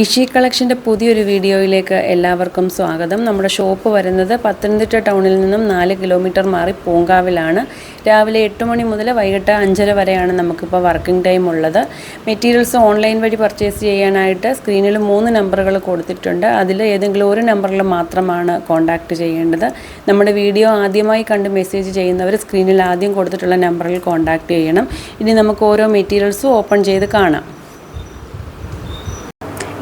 ഇഷി കളക്ഷന്റെ പുതിയൊരു വീഡിയോയിലേക്ക് എല്ലാവർക്കും സ്വാഗതം. നമ്മുടെ ഷോപ്പ് വരുന്നത് പത്തനംതിട്ട ടൗണിൽ നിന്നും നാല് കിലോമീറ്റർ മാറി പൂങ്കാവിലാണ്. രാവിലെ എട്ട് മണി മുതൽ വൈകിട്ട് അഞ്ചര വരെയാണ് നമുക്കിപ്പോൾ വർക്കിംഗ് ടൈം ഉള്ളത്. മെറ്റീരിയൽസ് ഓൺലൈൻ വഴി പർച്ചേസ് ചെയ്യാനായിട്ട് സ്ക്രീനിൽ മൂന്ന് നമ്പറുകൾ കൊടുത്തിട്ടുണ്ട്. അതിൽ ഏതെങ്കിലും ഒരു നമ്പറിൽ മാത്രമാണ് കോൺടാക്റ്റ് ചെയ്യേണ്ടത്. നമ്മുടെ വീഡിയോ ആദ്യമായി കണ്ട് മെസ്സേജ് ചെയ്യുന്നവർ സ്ക്രീനിൽ ആദ്യം കൊടുത്തിട്ടുള്ള നമ്പറിൽ കോൺടാക്റ്റ് ചെയ്യണം. ഇനി നമുക്ക് ഓരോ മെറ്റീരിയൽസും ഓപ്പൺ ചെയ്ത് കാണാം.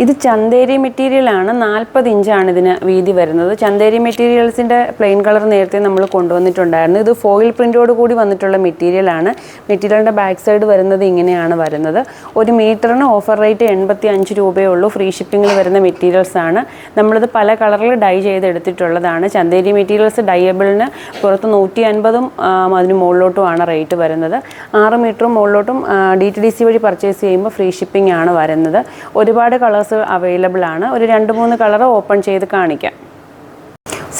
ഇത് ചന്തേരി മെറ്റീരിയലാണ് നാൽപ്പത് ഇഞ്ചാണ് ഇതിന് വീതി വരുന്നത്. ചന്തേരി മെറ്റീരിയൽസിന്റെ പ്ലെയിൻ കളർ നേരത്തെ നമ്മൾ കൊണ്ടുവന്നിട്ടുണ്ടായിരുന്നു. ഇത് ഫോയിൽ പ്രിന്റോട് കൂടി വന്നിട്ടുള്ള മെറ്റീരിയലാണ് മെറ്റീരിയലിന്റെ ബാക്ക് സൈഡ് വരുന്നത് ഇങ്ങനെയാണ് വരുന്നത്. ഒരു മീറ്ററിന് ഓഫർ റേറ്റ് എൺപത്തി അഞ്ച് രൂപയേ ഉള്ളൂ. ഫ്രീ ഷിപ്പിങ്ങിൽ വരുന്ന മെറ്റീരിയൽസ് ആണ്. നമ്മളിത് പല കളറിൽ ഡൈ ചെയ്തെടുത്തിട്ടുള്ളതാണ്. ചന്തേരി മെറ്റീരിയൽസ് ഡയബിളിന് പുറത്ത് നൂറ്റി അൻപതും അതിന് മുകളിലോട്ടുമാണ് റേറ്റ് വരുന്നത്. ആറ് മീറ്ററും മുകളിലോട്ടും ഡി ടി ഡി സി വഴി പർച്ചേസ് ചെയ്യുമ്പോൾ ഫ്രീ ഷിപ്പിംഗ് ആണ് വരുന്നത്. ഒരുപാട് കളേഴ്സ് അവൈലബിൾ ആണ് ഒരു രണ്ട് മൂന്ന് കളർ ഓപ്പൺ ചെയ്ത് കാണിക്കാം.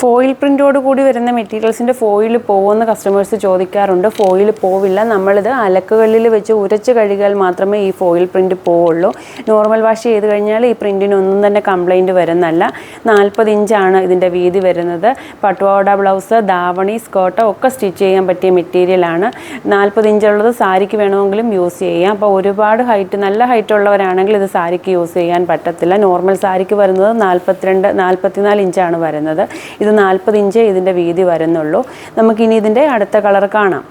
ഫോയിൽ പ്രിന്റോട് കൂടി വരുന്ന മെറ്റീരിയൽസിന്റെ ഫോയിൽ പോകുമെന്ന് കസ്റ്റമേഴ്സ് ചോദിക്കാറുണ്ട്. ഫോയിൽ പോവില്ല. നമ്മളിത് അലക്കുകളിൽ വെച്ച് ഉരച്ച് കഴുകിയാൽ മാത്രമേ ഈ ഫോയിൽ പ്രിന്റ് പോവുള്ളൂ. നോർമൽ വാഷ് ചെയ്ത് കഴിഞ്ഞാൽ ഈ പ്രിന്റിനൊന്നും തന്നെ കംപ്ലൈന്റ് വരുന്നല്ല നാൽപ്പത് ഇഞ്ചാണ് ഇതിന്റെ വീതി വരുന്നത്. പട്ടുവാട ബ്ലൗസ് ദാവണി സ്കേർട്ട് ഒക്കെ സ്റ്റിച്ച് ചെയ്യാൻ പറ്റിയ മെറ്റീരിയലാണ് നാൽപ്പത് ഇഞ്ചുള്ളത് സാരിക്ക് വേണമെങ്കിലും യൂസ് ചെയ്യാം. അപ്പോൾ ഒരുപാട് ഹൈറ്റ് നല്ല ഹൈറ്റ് ഉള്ളവരാണെങ്കിൽ ഇത് സാരിക്ക് യൂസ് ചെയ്യാൻ പറ്റത്തില്ല. നോർമൽ സാരിക്ക് വരുന്നത് നാൽപ്പത്തിരണ്ട് നാൽപ്പത്തിനാല് ഇഞ്ചാണ് വരുന്നത്. ഇത് നാൽപ്പത് ഇഞ്ച് ഇതിന്റെ വീതി വരുന്നുള്ളൂ. നമുക്കിനി ഇതിന്റെ അടുത്ത കളർ കാണാം.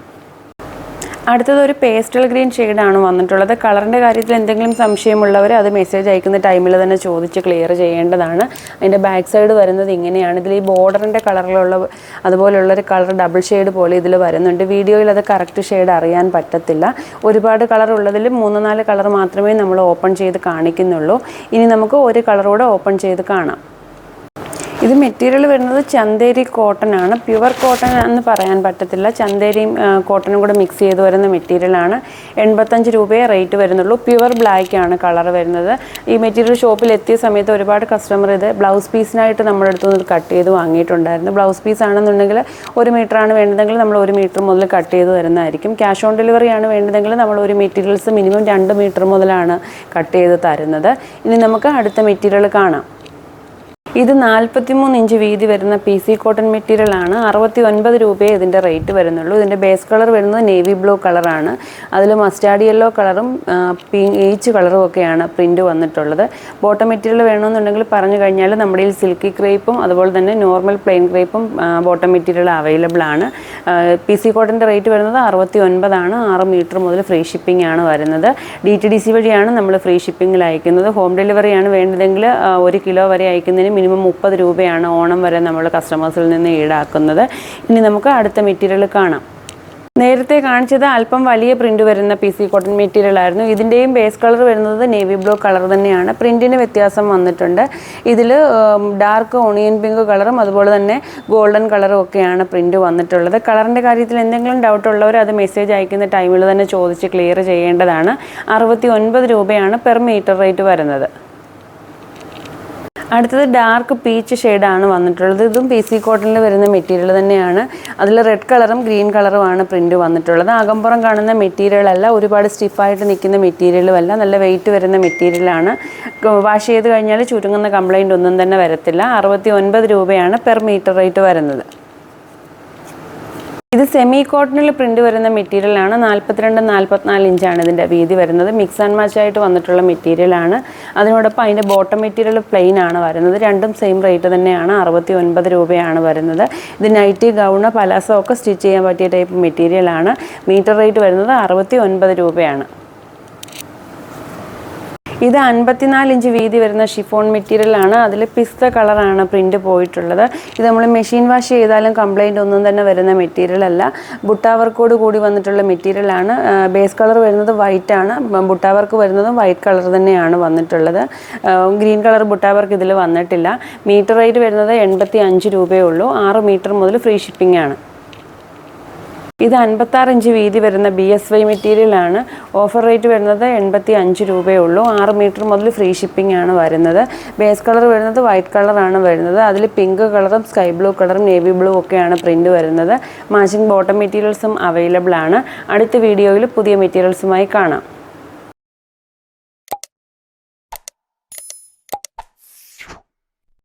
അടുത്തത് ഒരു പേസ്റ്റൽ ഗ്രീൻ ഷെയ്ഡാണ് വന്നിട്ടുള്ളത്. കളറിന്റെ കാര്യത്തിൽ എന്തെങ്കിലും സംശയമുള്ളവർ അത് മെസ്സേജ് അയക്കുന്ന ടൈമിൽ തന്നെ ചോദിച്ച് ക്ലിയർ ചെയ്യേണ്ടതാണ്. അതിന്റെ ബാക്ക് സൈഡ് വരുന്നത് ഇങ്ങനെയാണ്. ഇതിൽ ഈ ബോർഡറിന്റെ കളറിലുള്ള അതുപോലുള്ളൊരു കളർ ഡബിൾ ഷെയ്ഡ് പോലെ ഇതിൽ വരുന്നുണ്ട്. വീഡിയോയിൽ അത് കറക്റ്റ് ഷെയ്ഡ് അറിയാൻ പറ്റത്തില്ല. ഒരുപാട് കളർ ഉള്ളതിൽ മൂന്ന് നാല് കളർ മാത്രമേ നമ്മൾ ഓപ്പൺ ചെയ്ത് കാണിക്കുന്നുള്ളൂ. ഇനി നമുക്ക് ഒരു കളറൂടെ ഓപ്പൺ ചെയ്ത് കാണാം. ഇത് മെറ്റീരിയൽ വരുന്നത് ചന്തേരി കോട്ടൺ ആണ്. പ്യുവർ കോട്ടൺ എന്ന് പറയാൻ പറ്റത്തില്ല. ചന്തേരിയും കോട്ടണും കൂടെ മിക്സ് ചെയ്ത് വരുന്ന മെറ്റീരിയലാണ് എൺപത്തഞ്ച് രൂപയെ റേറ്റ് വരുന്നുള്ളൂ. പ്യുവർ ബ്ലാക്ക് ആണ് കളർ വരുന്നത്. ഈ മെറ്റീരിയൽ ഷോപ്പിൽ എത്തിയ സമയത്ത് ഒരുപാട് കസ്റ്റമർ ഇത് ബ്ലൗസ് പീസിനായിട്ട് നമ്മുടെ അടുത്ത് നിന്ന് കട്ട് ചെയ്ത് വാങ്ങിയിട്ടുണ്ടായിരുന്നു. ബ്ലൗസ് പീസ് ആണെന്നുണ്ടെങ്കിൽ ഒരു മീറ്റർ ആണ് വേണ്ടതെങ്കിൽ നമ്മൾ ഒരു മീറ്റർ മുതൽ കട്ട് ചെയ്ത് തരുന്നതായിരിക്കും. ക്യാഷ് ഓൺ ഡെലിവറി ആണ് വേണ്ടതെങ്കിൽ നമ്മൾ ഒരു മെറ്റീരിയൽസ് മിനിമം രണ്ട് മീറ്റർ മുതലാണ് കട്ട് ചെയ്ത് തരുന്നത്. ഇനി നമുക്ക് അടുത്ത മെറ്റീരിയൽ കാണാം. ഇത് നാൽപ്പത്തിമൂന്ന് ഇഞ്ച് വീതി വരുന്ന പി സി കോട്ടൺ മെറ്റീരിയൽ ആണ്. അറുപത്തി ഒൻപത് രൂപയെ ഇതിന്റെ റേറ്റ് വരുന്നുള്ളൂ. ഇതിന്റെ ബേസ് കളർ വരുന്നത് നേവി ബ്ലൂ കളറാണ് അതിൽ മസ്റ്റാർഡ് യെല്ലോ കളറും ഈച്ച് കളറും ഒക്കെയാണ് പ്രിന്റ് വന്നിട്ടുള്ളത്. ബോട്ടം മെറ്റീരിയൽ വേണമെന്നുണ്ടെങ്കിൽ പറഞ്ഞു കഴിഞ്ഞാൽ നമ്മുടെ ഈ സിൽക്കി ക്രേപ്പും അതുപോലെ തന്നെ നോർമൽ പ്ലെയിൻ ക്രേപ്പും ബോട്ടം മെറ്റീരിയൽ അവൈലബിൾ ആണ്. പി സി കോട്ടന്റെ റേറ്റ് വരുന്നത് അറുപത്തി ഒൻപതാണ് ആറ് മീറ്റർ മുതൽ ഫ്രീ ഷിപ്പിംഗ് ആണ് വരുന്നത്. ഡി ടി ഡി സി വഴിയാണ് നമ്മൾ ഫ്രീ ഷിപ്പിംഗിൽ അയക്കുന്നത്. ഹോം ഡെലിവറിയാണ് വേണ്ടതെങ്കിൽ ഒരു കിലോ വരെ അയക്കുന്നതിന് മിനിമം മുപ്പത് രൂപയാണ് ഓണം വരെ നമ്മൾ കസ്റ്റമേഴ്സിൽ നിന്ന് ഈടാക്കുന്നത്. ഇനി നമുക്ക് അടുത്ത മെറ്റീരിയൽ കാണാം. നേരത്തെ കാണിച്ചത് അല്പം വലിയ പ്രിന്റ് വരുന്ന പി സി കോട്ടൺ മെറ്റീരിയൽ ആയിരുന്നു. ഇതിന്റെയും ബേസ് കളർ വരുന്നത് നേവി ബ്ലൂ കളർ തന്നെയാണ്. പ്രിന്റിന് വ്യത്യാസം വന്നിട്ടുണ്ട്. ഇതിൽ ഡാർക്ക് ഓണിയൻ പിങ്ക് കളറും അതുപോലെ തന്നെ ഗോൾഡൻ കളറും ഒക്കെയാണ് പ്രിന്റ് വന്നിട്ടുള്ളത്. കളറിന്റെ കാര്യത്തിൽ എന്തെങ്കിലും ഡൗട്ട് ഉള്ളവർ അത് മെസ്സേജ് അയക്കുന്ന ടൈമിൽ തന്നെ ചോദിച്ച് ക്ലിയർ ചെയ്യേണ്ടതാണ്. അറുപത്തി രൂപയാണ് പെർ മീറ്റർ റേറ്റ് വരുന്നത്. അടുത്തത് ഡാർക്ക് പീച്ച് ഷെയ്ഡാണ് വന്നിട്ടുള്ളത്. ഇതും പി സി കോട്ടണിൽ വരുന്ന മെറ്റീരിയൽ തന്നെയാണ്. അതിൽ റെഡ് കളറും ഗ്രീൻ കളറുമാണ് പ്രിന്റ് വന്നിട്ടുള്ളത്. അകമ്പുറം കാണുന്ന മെറ്റീരിയൽ അല്ല ഒരുപാട് സ്റ്റിഫായിട്ട് നിൽക്കുന്ന മെറ്റീരിയലുമല്ല നല്ല വെയിറ്റ് വരുന്ന മെറ്റീരിയലാണ് വാഷ് ചെയ്ത് കഴിഞ്ഞാൽ ചുരുങ്ങുന്ന കംപ്ലൈന്റ് ഒന്നും തന്നെ വരത്തില്ല. അറുപത്തി ഒൻപത് രൂപയാണ് പെർ മീറ്റർ റേറ്റ് വരുന്നത്. ഇത് സെമി കോട്ടണിൽ പ്രിന്റ് വരുന്ന മെറ്റീരിയലാണ് നാൽപ്പത്തിരണ്ട് നാൽപ്പത്തിനാല് ഇഞ്ചാണ് ഇതിന്റെ വീതി വരുന്നത്. മിക്സ് ആൻഡ് മാച്ച് ആയിട്ട് വന്നിട്ടുള്ള മെറ്റീരിയലാണ് അതിനോടൊപ്പം അതിന്റെ ബോട്ടം മെറ്റീരിയൽ പ്ലെയിൻ ആണ് വരുന്നത്. രണ്ടും സെയിം റേറ്റ് തന്നെയാണ്. അറുപത്തി ഒൻപത് രൂപയാണ് വരുന്നത്. ഇത് നൈറ്റി ഗൗണ് പലാസോ ഒക്കെ സ്റ്റിച്ച് ചെയ്യാൻ പറ്റിയ ടൈപ്പ് മെറ്റീരിയലാണ് മീറ്റർ റേറ്റ് വരുന്നത് അറുപത്തി ഒൻപത് രൂപയാണ്. ഇത് അൻപത്തിനാല് ഇഞ്ച് വീതി വരുന്ന ഷിഫോൺ മെറ്റീരിയലാണ് അതിൽ പിസ്ത കളറാണ് പ്രിന്റ് പോയിട്ടുള്ളത്. ഇത് നമ്മൾ മെഷീൻ വാഷ് ചെയ്താലും കംപ്ലൈന്റ് ഒന്നും തന്നെ വരുന്ന മെറ്റീരിയൽ അല്ല. ബുട്ടാവർക്കോട് കൂടി വന്നിട്ടുള്ള മെറ്റീരിയലാണ് ബേസ് കളർ വരുന്നത് വൈറ്റ് ആണ്. ബുട്ടാവർക്ക് വരുന്നതും വൈറ്റ് കളർ തന്നെയാണ് വന്നിട്ടുള്ളത്. ഗ്രീൻ കളർ ബുട്ടാവർക്ക് ഇതിൽ വന്നിട്ടില്ല. മീറ്റർ റേറ്റ് വരുന്നത് എൺപത്തി അഞ്ച് രൂപയേ ഉള്ളൂ. ആറ് മീറ്റർ മുതൽ ഫ്രീ ഷിപ്പിംഗ് ആണ്. ഇത് അൻപത്താറ് ഇഞ്ച് വീതി വരുന്ന ബി എസ് വൈ മെറ്റീരിയലാണ് ഓഫർ റേറ്റ് വരുന്നത് എൺപത്തി അഞ്ച് രൂപയേ ഉള്ളൂ. ആറ് മീറ്റർ മുതൽ ഫ്രീ ഷിപ്പിംഗ് ആണ് വരുന്നത്. ബേസ് കളർ വരുന്നത് വൈറ്റ് കളറാണ് വരുന്നത്. അതിൽ പിങ്ക് കളറും സ്കൈ ബ്ലൂ കളറും നേവി ബ്ലൂ ഒക്കെയാണ് പ്രിന്റ് വരുന്നത്. മാച്ചിങ് ബോട്ടം മെറ്റീരിയൽസും അവൈലബിൾ ആണ്. അടുത്ത വീഡിയോയിൽ പുതിയ മെറ്റീരിയൽസുമായി കാണാം.